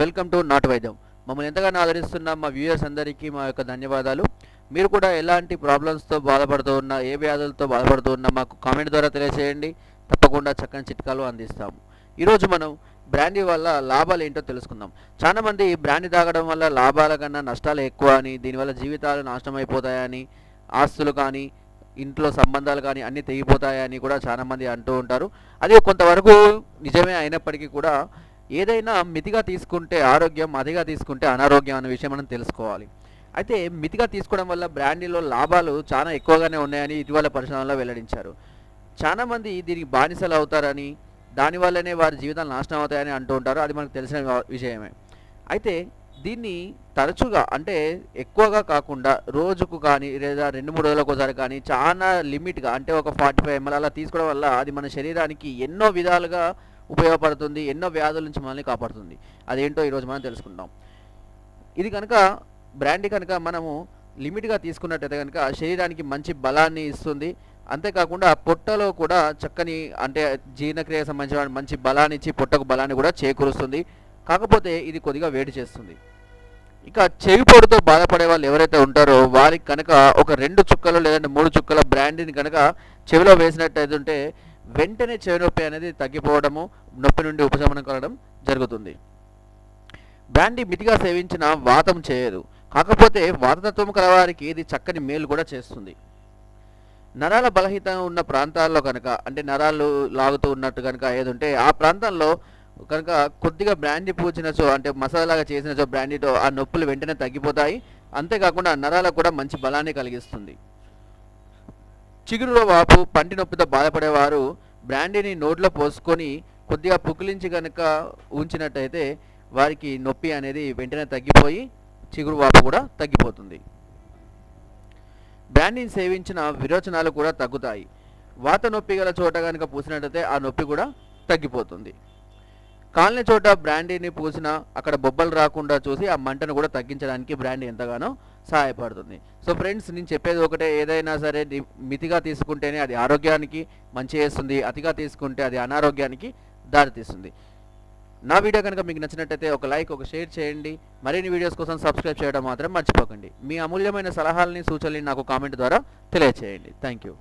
Welcome to నాటు వైద్యం. మమ్మల్ని ఎంతగానో ఆదరిస్తున్న మా వ్యూయర్స్ అందరికీ మా యొక్క ధన్యవాదాలు. మీరు కూడా ఎలాంటి ప్రాబ్లమ్స్తో బాధపడుతూ ఉన్నా ఏ వ్యాధులతో బాధపడుతూ ఉన్నా మాకు కామెంట్ ద్వారా తెలియజేయండి తప్పకుండా చక్కని చిట్కాలు అందిస్తాము. ఈరోజు మనం బ్రాండీ వల్ల లాభాలు ఏంటో తెలుసుకుందాం. చాలా మంది బ్రాండీ తాగడం వల్ల లాభాల కన్నా నష్టాలు ఎక్కువ అని దీనివల్ల జీవితాలు నాశనం అయిపోతాయని ఆస్తులు కానీ ఇంట్లో సంబంధాలు కానీ అన్నీ తెగిపోతాయని కూడా చాలామంది అంటూ ఉంటారు. అది కొంతవరకు నిజమే అయినప్పటికీ కూడా ఏదైనా మితిగా తీసుకుంటే ఆరోగ్యం అతిగా తీసుకుంటే అనారోగ్యం అనే విషయం మనం తెలుసుకోవాలి. అయితే మితిగా తీసుకోవడం వల్ల బ్రాండీలో లాభాలు చాలా ఎక్కువగానే ఉన్నాయని ఇటీవల పరిశోధనలో వెల్లడించారు. చాలా మంది దీనికి బానిసలు అవుతారని దానివల్లనే వారి జీవితాలు నాశనం అవుతాయని అంటూ ఉంటారు. అది మనకు తెలిసిన విషయమే. అయితే దీన్ని తరచుగా అంటే ఎక్కువగా కాకుండా రోజుకు కానీ లేదా రెండు మూడు రోజులకు ఒకసారి కానీ చాలా లిమిట్గా అంటే ఒక ఫార్టీ ఫైవ్ ఎంఎల్ అలా తీసుకోవడం వల్ల అది మన శరీరానికి ఎన్నో విధాలుగా ఉపయోగపడుతుంది ఎన్నో వ్యాధుల నుంచి మనల్ని కాపాడుతుంది. అదేంటో ఈరోజు మనం తెలుసుకుందాం. ఇది కనుక బ్రాండీ కనుక మనము లిమిట్గా తీసుకున్నట్టయితే కనుక శరీరానికి మంచి బలాన్ని ఇస్తుంది. అంతేకాకుండా పొట్టలో కూడా చక్కని అంటే జీర్ణక్రియకు సంబంధించిన మంచి బలాన్ని ఇచ్చి పొట్టకు బలాన్ని కూడా చేకూరుస్తుంది. కాకపోతే ఇది కొద్దిగా వేడి చేస్తుంది. ఇక చెవి పొడితో బాధపడే వాళ్ళు ఎవరైతే ఉంటారో వారికి కనుక ఒక రెండు చుక్కలు లేదంటే మూడు చుక్కల బ్రాండీని కనుక చెవిలో వేసినట్టయితే ఉంటే వెంటనే చెవి నొప్పి అనేది తగ్గిపోవడము నొప్పి నుండి ఉపశమనం కలగడం జరుగుతుంది. బ్రాండీ మితిగా సేవించిన వాతం చేయదు. కాకపోతే వాతతత్వం కలవారికి ఇది చక్కని మేలు కూడా చేస్తుంది. నరాల బలహీత ఉన్న ప్రాంతాల్లో కనుక అంటే నరాలు లాగుతూ ఉన్నట్టు కనుక ఏదుంటే ఆ ప్రాంతంలో కనుక కొద్దిగా బ్రాండీ పూచినచో అంటే మసాలాగా చేసినచో బ్రాండీతో ఆ నొప్పులు వెంటనే తగ్గిపోతాయి. అంతేకాకుండా నరాలకు కూడా మంచి బలాన్ని కలిగిస్తుంది. చిగురులో వాపు పంటి నొప్పితో బాధపడేవారు బ్రాండీని నోట్లో పోసుకొని కొద్దిగా పుకిలించి కనుక ఉంచినట్టయితే వారికి నొప్పి అనేది వెంటనే తగ్గిపోయి చిగురు వాపు కూడా తగ్గిపోతుంది. బ్రాండీని సేవించిన విరోచనాలు కూడా తగ్గుతాయి. వాత నొప్పి గల చోట కనుక పూసినట్టయితే ఆ నొప్పి కూడా తగ్గిపోతుంది. కాలిన చోట బ్రాండీని పూసినా అక్కడ బొబ్బలు రాకుండా చూసి ఆ మంటను కూడా తగ్గించడానికి బ్రాండీ ఎంతగానో సహాయపడుతుంది. సో ఫ్రెండ్స్ నేను చెప్పేది ఒకటే ఏదైనా సరే మితిగా తీసుకుంటేనే అది ఆరోగ్యానికి మంచి చేస్తుంది అతిగా తీసుకుంటే అది అనారోగ్యానికి దారితీస్తుంది. నా వీడియో కనుక మీకు నచ్చినట్టయితే ఒక లైక్ ఒక షేర్ చేయండి. మరిన్ని వీడియోస్ కోసం సబ్స్క్రైబ్ చేయడం మాత్రం మర్చిపోకండి. మీ అమూల్యమైన సలహాలని సూచనలు నాకు కామెంట్ ద్వారా తెలియచేయండి. Thank you